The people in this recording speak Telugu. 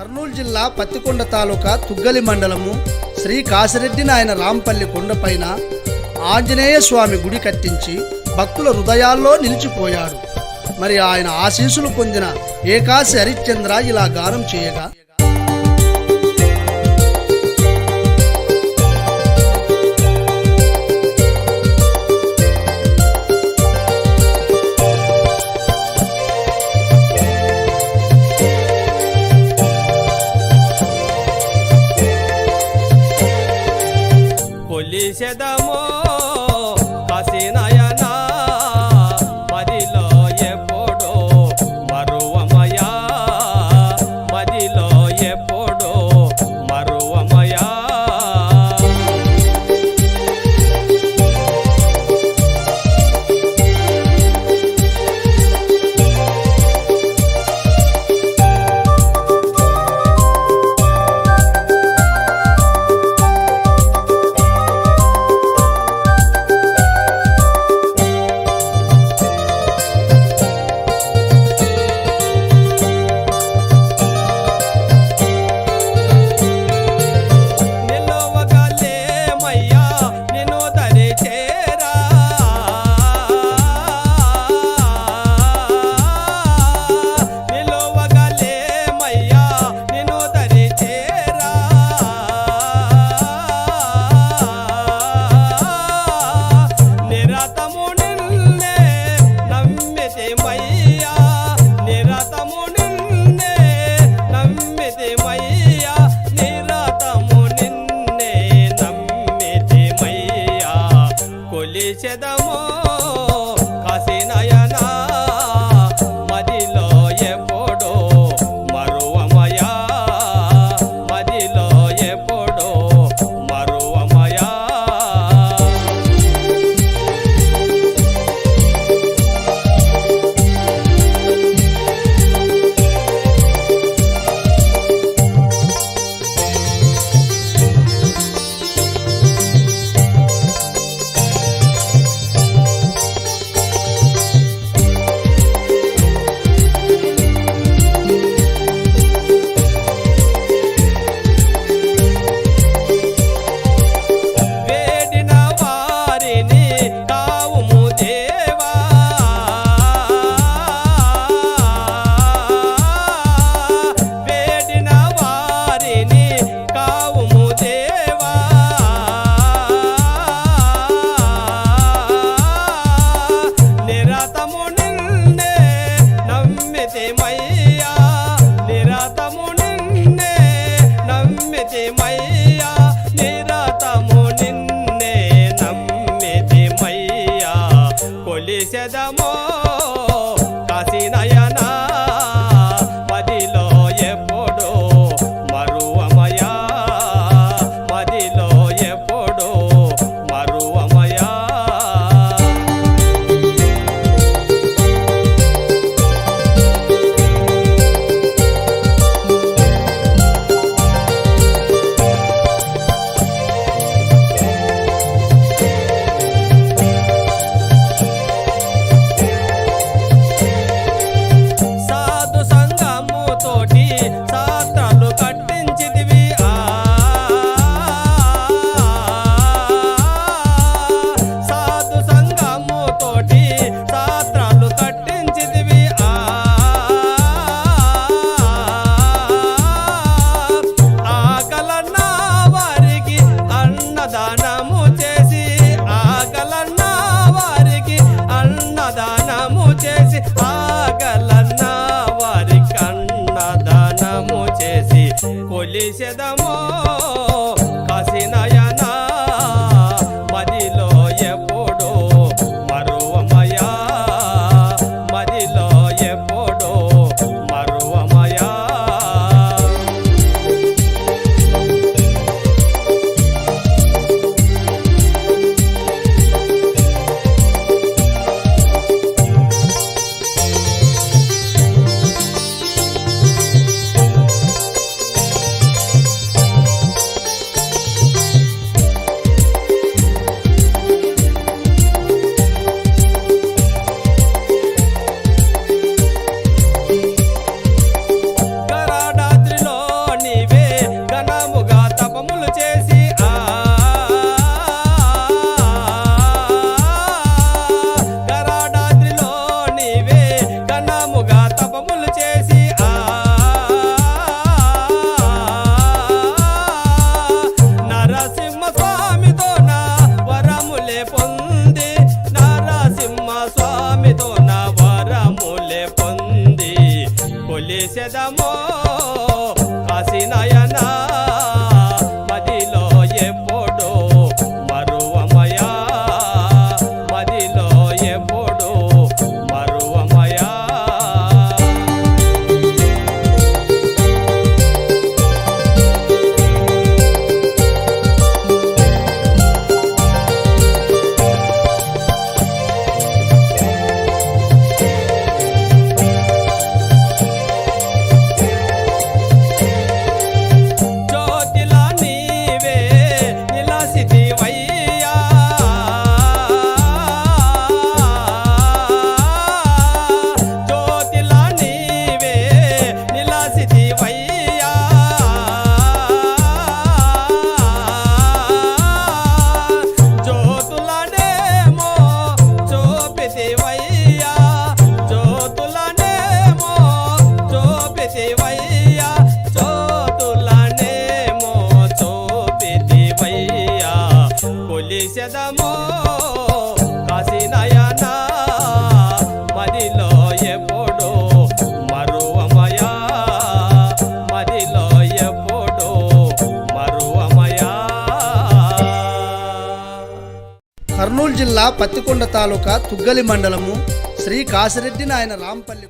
కర్నూలు జిల్లా పత్తికొండ తాలూకా తుగ్గలి మండలము శ్రీ కాశిరెడ్డి నాయన రాంపల్లి కొండపైన ఆంజనేయ స్వామి గుడి కట్టించి భక్తుల హృదయాల్లో నిలిచిపోయాడు. మరి ఆయన ఆశీస్సులు పొందిన ఏకాశి హరిశ్చంద్ర ఇలా గానం చేయగా mai. 谁写的梦 చేసేదమో కర్నూలు జిల్లా పత్తికొండ తాలూకా తుగ్గలి మండలము శ్రీ కాసిరెడ్డి నాయన రాంపల్లి